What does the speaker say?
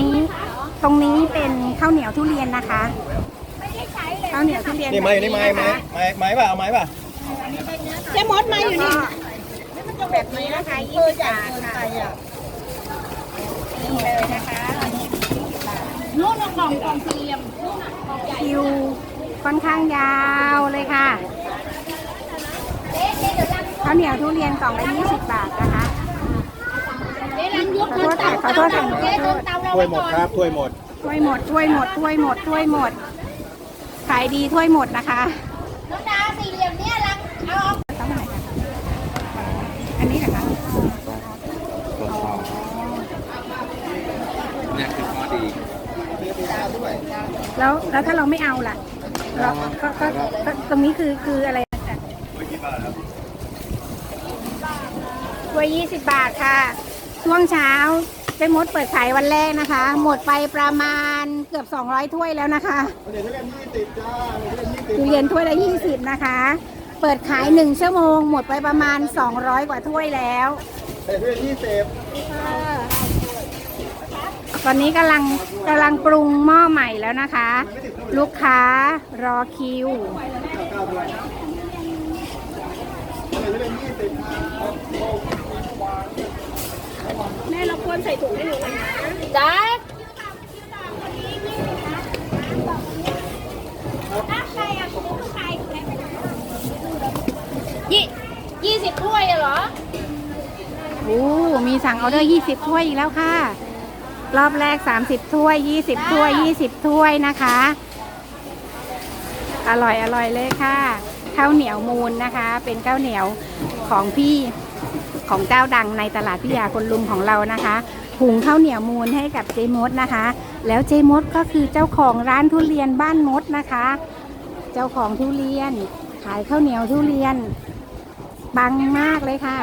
นี้ตรงนี้เป็นข้าวเหนียวทุเรียนนะคะข้าวเหนียวทุเรียนนี่ไม้นี่ไม้แบบไม้ไม้ไม้ป่ะเอาไม้ป่ะเจ๊มดมาอยู่นี่แบบนี้นะคะยี่สิบบาทค่ะนี่เลยนะคะนู่นน่ะกล่องกล่องสี่เหลี่ยมคิวค่อนข้างยาวเลยค่ะข้าวเหนียวทุเรียนกล่องละยี่สิบบาทนะคะเจ๊รันยก ขอโทษค่ะขอโทษค่ะขอโทษเจ๊เดินถ้วยหมดครับถ้วยหมดถ้วยหมดถ้วยหมดถ้วยหมดถ้วยหมด ขายดีถ้วยหมดนะคะน้องดาสี่เหลี่ยมเนี่ยรังเอาออกเท่าไหร่คะอันนี้เหรอคะเนี่ยคือข้อดี แล้วแล้วถ้าเราไม่เอาล่ะเราก็ก็ก็ตรงนี้คือคืออะไรถ้วยยี่สิบบาทค่ะ ช่วงเช้าเจ๊มดเปิดขายวันแรกนะคะ หมดไปประมาณเกือบ 200 ถ้วยแล้วนะคะเดี๋ยวทุเรียนยี่สิบจ้าเดี๋ยวทุเรียนยี่สิบทุเรียนถ้วยละ 20 นะคะ เปิดขาย 1 ชั่วโมง หมดไปประมาณ 200 กว่าถ้วยแล้วเดี๋ยวทุเรียนยี่สิบตอนนี้กำลังกำลังปรุงหม้อใหม่แล้วนะคะ ลูกค้ารอคิว ใส่ถุงให้หนูนะได้ยี่ยี่สิบถ้วยอะเหรอ โอ้ มีสั่งออเดอร์20ถ้วยอีกแล้วค่ะ รอบแรก30ถ้วย20ถ้วย20ถ้วยนะคะ อร่อยอร่อยเลยค่ะ ข้าวเหนียวมูลนะคะ เป็นข้าวเหนียวของพี่ ของเจ้าดังในตลาดพิยาคนลุมของเรานะคะหุงข้าวเหนียวมูลให้กับเจมดนะคะ แล้วเจมดก็คือเจ้าของร้านทุเรียนบ้านมดนะคะ เจ้าของทุเรียน ขายข้าวเหนียวทุเรียนบังมากเลยค่ะ